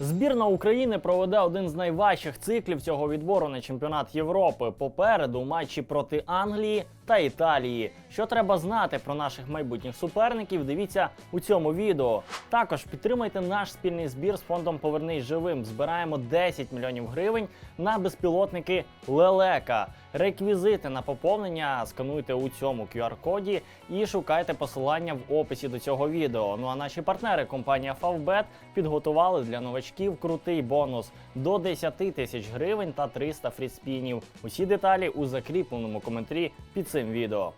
Збірна України проведе один з найважчих циклів цього відбору на чемпіонат Європи. Попереду матчі проти Англії та Італії. Що треба знати про наших майбутніх суперників? Дивіться у цьому відео. Також підтримайте наш спільний збір з фондом Повернись живим. Збираємо 10 мільйонів гривень на безпілотники Лелека. Реквізити на поповнення скануйте у цьому QR-коді і шукайте посилання в описі до цього відео. Ну а наші партнери, компанія Favbet, підготували для новачків крутий бонус до 10 тисяч гривень та 300 фріспінів. Усі деталі у закріпленому коментарі під цим відео.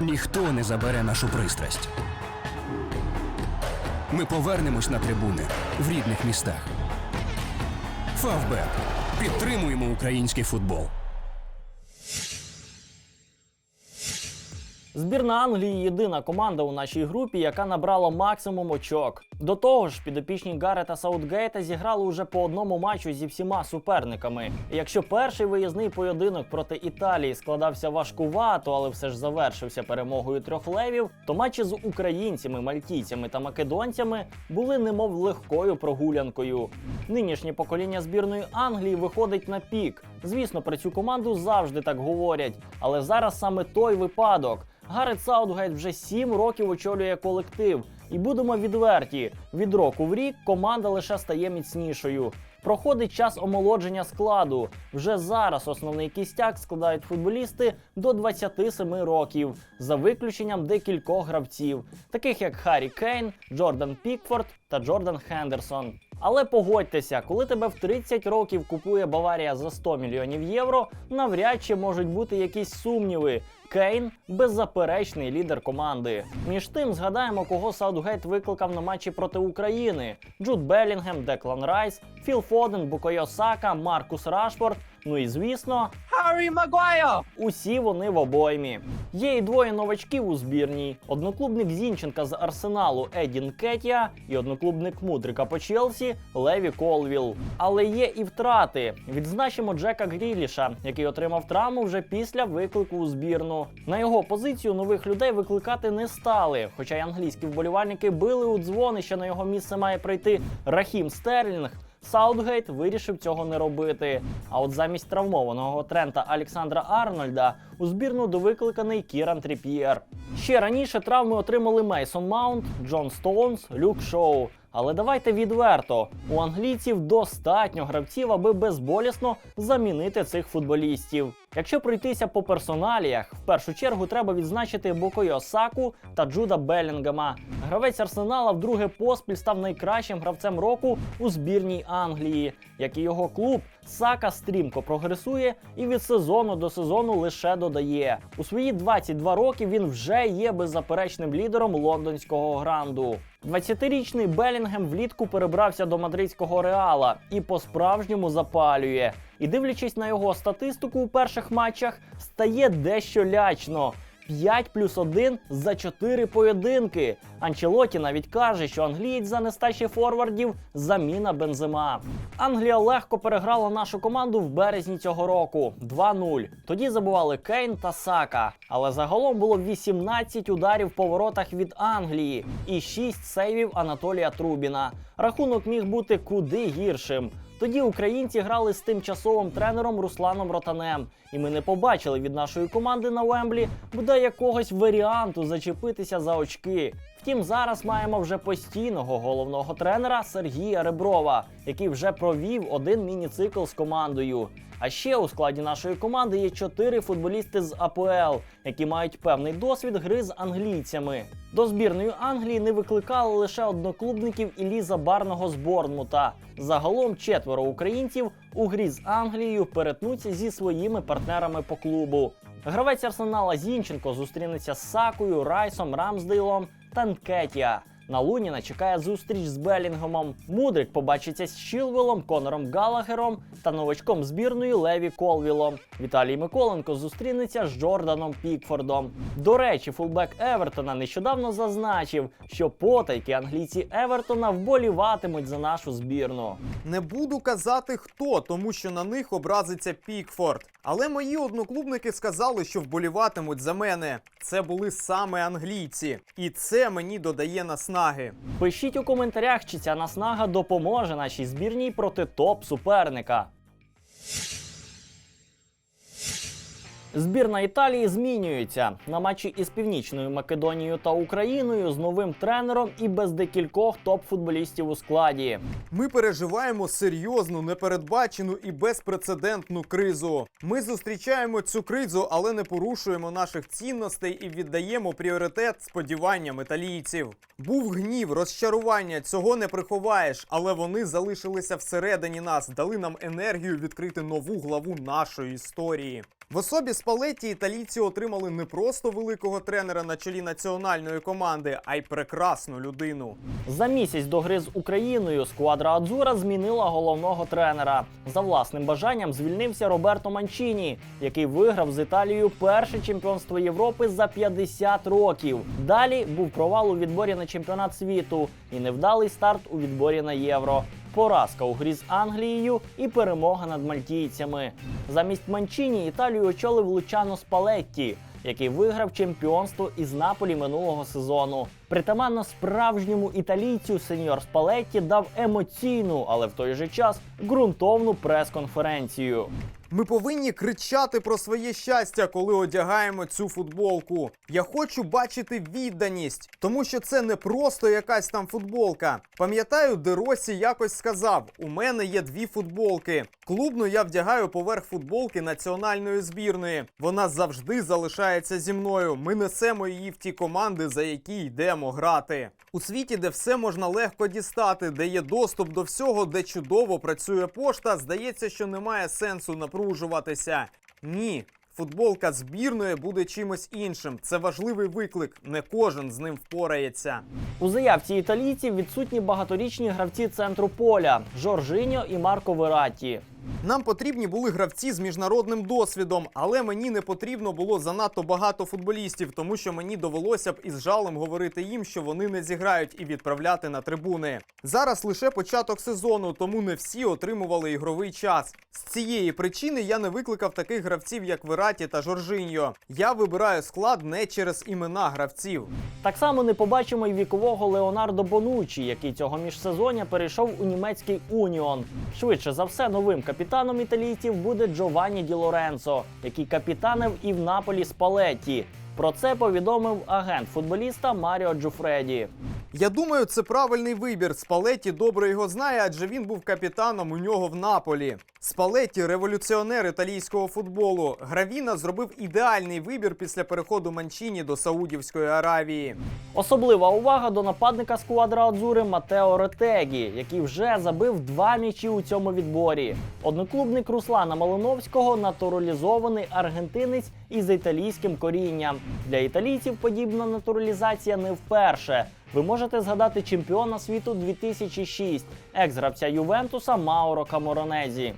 Ніхто не забере нашу пристрасть. Ми повернемось на трибуни в рідних містах. Фавбет. Підтримуємо український футбол. Збірна Англії єдина команда у нашій групі, яка набрала максимум очок. До того ж, підопічні Гарета Саутгейта зіграли уже по одному матчу зі всіма суперниками. Якщо перший виїзний поєдинок проти Італії складався важкувато, але все ж завершився перемогою трьох левів, то матчі з українцями, мальтійцями та македонцями були немов легкою прогулянкою. Нинішнє покоління збірної Англії виходить на пік. Звісно, про цю команду завжди так говорять, але зараз саме той випадок. Гарет Саутгейт вже 7 років очолює колектив. І будемо відверті: від року в рік команда лише стає міцнішою. Проходить час омолодження складу. Вже зараз основний кістяк складають футболісти до 27 років, за виключенням декількох гравців, таких як Харрі Кейн, Джордан Пікфорд та Джордан Хендерсон. Але погодьтеся, коли тебе в 30 років купує Баварія за 100 мільйонів євро, навряд чи можуть бути якісь сумніви. Кейн беззаперечний лідер команди. Між тим згадаємо, кого Саутгейт викликав на матчі проти України: Джуд Белінгем, Деклан Райс, Філ Фоден, Букойо Сака, Маркус Рашфорд. Ну і звісно, Harry Maguire! усі вони в обоймі. Є і двоє новачків у збірній: одноклубник Зінченка з Арсеналу Едін Кетія і одноклубник Мудрика по Челсі Леві Колвіл. Але є і втрати. Відзначимо Джека Гріліша, який отримав травму вже після виклику у збірну. На його позицію нових людей викликати не стали. Хоча й англійські вболівальники били у дзвони, що на його місце має прийти Рахім Стерлінг. Саутгейт вирішив цього не робити. А от замість травмованого трента Олександра Арнольда у збірну довикликаний Кіран Тріп'єр. Ще раніше травми отримали Мейсон Маунт, Джон Стоунс, Люк Шоу. Але давайте відверто: у англійців достатньо гравців, аби безболісно замінити цих футболістів. Якщо пройтися по персоналіях, в першу чергу треба відзначити Бокойо Саку та Джуда Белінгема. Гравець Арсенала вдруге поспіль став найкращим гравцем року у збірній Англії. Як і його клуб, Сака стрімко прогресує і від сезону до сезону лише додає. У свої 22 роки він вже є беззаперечним лідером лондонського гранду. 20-річний Белінгем влітку перебрався до мадридського реала і по-справжньому запалює. І дивлячись на його статистику у перших матчах, стає дещо лячно. 5 плюс 1 за 4 поєдинки. Анчелоті навіть каже, що англієць за нестачі форвардів заміна бензима. Англія легко переграла нашу команду в березні цього року 2-0. Тоді забували Кейн та Сака. Але загалом було 18 ударів по воротах від Англії і 6 сейвів Анатолія Трубіна. Рахунок міг бути куди гіршим. Тоді українці грали з тимчасовим тренером Русланом Ротанем, і ми не побачили від нашої команди на Вемблі буде якогось варіанту зачепитися за очки. Втім, зараз маємо вже постійного головного тренера Сергія Реброва, який вже провів один міні-цикл з командою. А ще у складі нашої команди є чотири футболісти з АПЛ, які мають певний досвід гри з англійцями. До збірної Англії не викликали лише одноклубників Іліза Барного з Борнмута. Загалом четверо українців у грі з Англією перетнуться зі своїми партнерами по клубу. Гравець Арсенала Зінченко зустрінеться з Сакою, Райсом, Рамсдейлом та Нкетія. На Луніна чекає зустріч з Белінгемом. Мудрик побачиться з Чілвелом, Конором Галагером та новачком збірної Леві Колвілом. Віталій Миколенко зустрінеться з Джорданом Пікфордом. До речі, фулбек Евертона нещодавно зазначив, що потайки англійці Евертона вболіватимуть за нашу збірну. Не буду казати хто, тому що на них образиться Пікфорд. Але мої одноклубники сказали, що вболіватимуть за мене. Це були саме англійці, і це мені додає наснаги. Пишіть у коментарях, чи ця наснага допоможе нашій збірній проти топ суперника. Збірна Італії змінюється на матчі із Північною Македонією та Україною з новим тренером і без декількох топ-футболістів у складі. Ми переживаємо серйозну, непередбачену і безпрецедентну кризу. Ми зустрічаємо цю кризу, але не порушуємо наших цінностей і віддаємо пріоритет сподіванням італійців. Був гнів, розчарування, цього не приховаєш, але вони залишилися всередині нас, дали нам енергію відкрити нову главу нашої історії. В особі Спалетті італійці отримали не просто великого тренера на чолі національної команди, а й прекрасну людину. За місяць до гри з Україною сквадра Адзура змінила головного тренера. За власним бажанням звільнився Роберто Манчіні, який виграв з Італією перше чемпіонство Європи за 50 років. Далі був провал у відборі на чемпіонат світу і невдалий старт у відборі на євро. Поразка у грі з Англією і перемога над мальтійцями. Замість Манчині Італію очолив Лучано Спалетті, який виграв чемпіонство із Наполі минулого сезону. Притаманно справжньому італійцю сеньор Спалетті дав емоційну, але в той же час ґрунтовну прес-конференцію. Ми повинні кричати про своє щастя, коли одягаємо цю футболку. Я хочу бачити відданість, тому що це не просто якась там футболка. Пам'ятаю, де Росі якось сказав: у мене є дві футболки. Клубну я вдягаю поверх футболки національної збірної. Вона завжди залишається зі мною. Ми несемо її в ті команди, за які йдемо грати. У світі, де все можна легко дістати, де є доступ до всього, де чудово працює пошта, здається, що немає сенсу напружуватися. Ні. Футболка збірної буде чимось іншим. Це важливий виклик. Не кожен з ним впорається. У заявці італійців відсутні багаторічні гравці центру поля Жоржиньо і Марко Вератті. Нам потрібні були гравці з міжнародним досвідом, але мені не потрібно було занадто багато футболістів, тому що мені довелося б із жалем говорити їм, що вони не зіграють і відправляти на трибуни. Зараз лише початок сезону, тому не всі отримували ігровий час. З цієї причини я не викликав таких гравців, як Вераті та Жоржиньо. Я вибираю склад не через імена гравців. Так само не побачимо й вікового Леонардо Бонучі, який цього міжсезоння перейшов у німецький Уніон. Швидше за все, новим капітаном італійців буде Джованні Ді Лоренцо, який капітанив і в Наполі Спалетті. Про це повідомив агент футболіста Маріо Джуфреді. Я думаю, це правильний вибір. Спалетті добре його знає, адже він був капітаном у нього в Наполі. Спалетті революціонер італійського футболу. Гравіна зробив ідеальний вибір після переходу Манчіні до Саудівської Аравії. Особлива увага до нападника сквадра Адзури Матео Ретегі, який вже забив два м'ячі у цьому відборі. Одноклубник Руслана Малиновського натуралізований аргентинець із італійським корінням. Для італійців подібна натуралізація не вперше. Ви можете згадати чемпіона світу 2006, екс-гравця Ювентуса Мауро Каморонезі.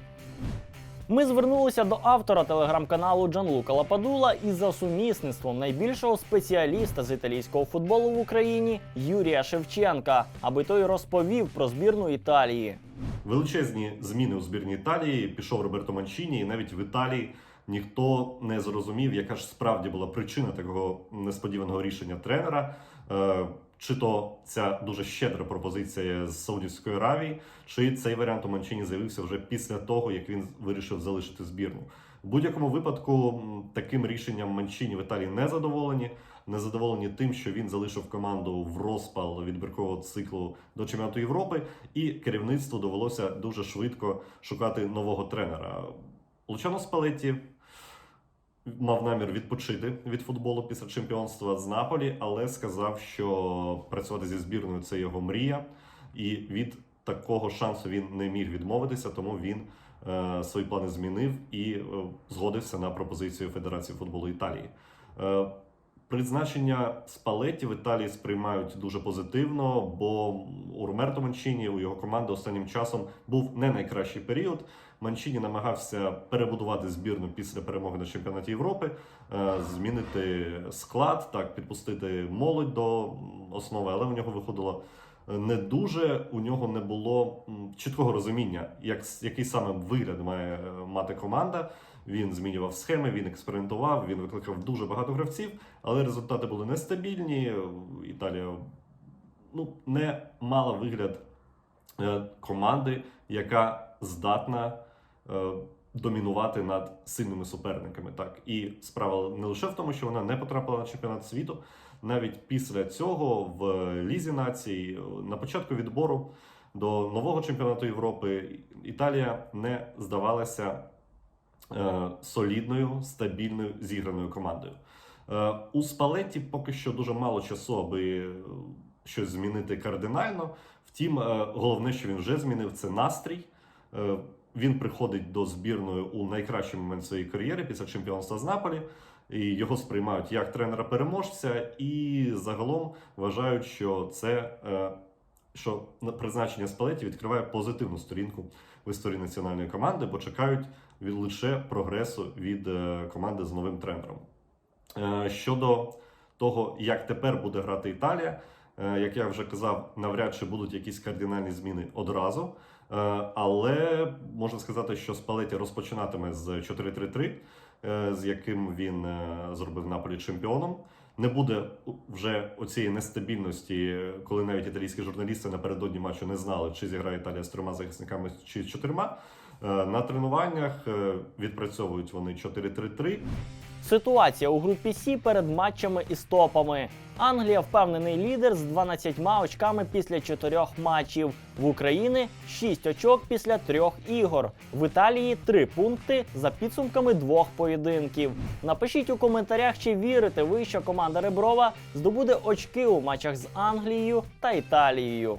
Ми звернулися до автора телеграм-каналу Джанлука Лападула і за сумісництвом найбільшого спеціаліста з італійського футболу в Україні Юрія Шевченка, аби той розповів про збірну Італії. Величезні зміни у збірній Італії. Пішов Роберто Манчіні, і навіть в Італії ніхто не зрозумів, яка ж справді була причина такого несподіваного рішення тренера. Е, Чи то ця дуже щедра пропозиція з Саудівської Аравії, чи цей варіант у Манчині з'явився вже після того, як він вирішив залишити збірну. В будь-якому випадку таким рішенням Манчині в Італії не задоволені. Не задоволені тим, що він залишив команду в розпал відбіркового циклу до чемпіонату Європи, і керівництву довелося дуже швидко шукати нового тренера. Лучано Спалетті мав намір відпочити від футболу після чемпіонства з Наполі, але сказав, що працювати зі збірною це його мрія, і від такого шансу він не міг відмовитися, тому він е, свої плани змінив і е, згодився на пропозицію Федерації футболу Італії. Е, Призначення спалеті в Італії сприймають дуже позитивно, бо у Ромерто Манчині, у його команди останнім часом був не найкращий період. Манчині намагався перебудувати збірну після перемоги на чемпіонаті Європи, е, змінити склад, так підпустити молодь до основи, але у нього виходило не дуже. У нього не було чіткого розуміння, як який саме вигляд має е, мати команда. Він змінював схеми, він експериментував, він викликав дуже багато гравців, але результати були нестабільні. Італія ну, не мала вигляд е, команди, яка здатна е, домінувати над сильними суперниками. Так і справа не лише в тому, що вона не потрапила на чемпіонат світу. Навіть після цього в Лізі націй на початку відбору до нового чемпіонату Європи Італія не здавалася е, солідною, стабільною зіграною командою. Е, у Спалетті поки що дуже мало часу, аби е, щось змінити кардинально. Втім, е, головне, що він вже змінив, це настрій. Е, він приходить до збірної у найкращий момент своєї кар'єри після чемпіонства з Наполі. І його сприймають як тренера-переможця, і загалом вважають, що це е, що на- призначення Спалеті відкриває позитивну сторінку в історії національної команди, бо чекають від лише прогресу від е, команди з новим тренером. Е, Щодо того, як тепер буде грати Італія, як я вже казав, навряд чи будуть якісь кардинальні зміни одразу. Е, Але можна сказати, що Спалеті розпочинатиме з 4-3-3, е, з яким він е, зробив Наполі чемпіоном. Не буде вже оцієї нестабільності, коли навіть італійські журналісти напередодні матчу не знали, чи зіграє Італія з трьома захисниками чи з чотирма. На тренуваннях відпрацьовують вони 4-3-3. Ситуація у групі Сі перед матчами із топами. Англія впевнений лідер з 12 очками після 4 матчів. В Україні 6 очок після 3 ігор. В Італії 3 пункти за підсумками двох поєдинків. Напишіть у коментарях, чи вірите ви, що команда Реброва здобуде очки у матчах з Англією та Італією.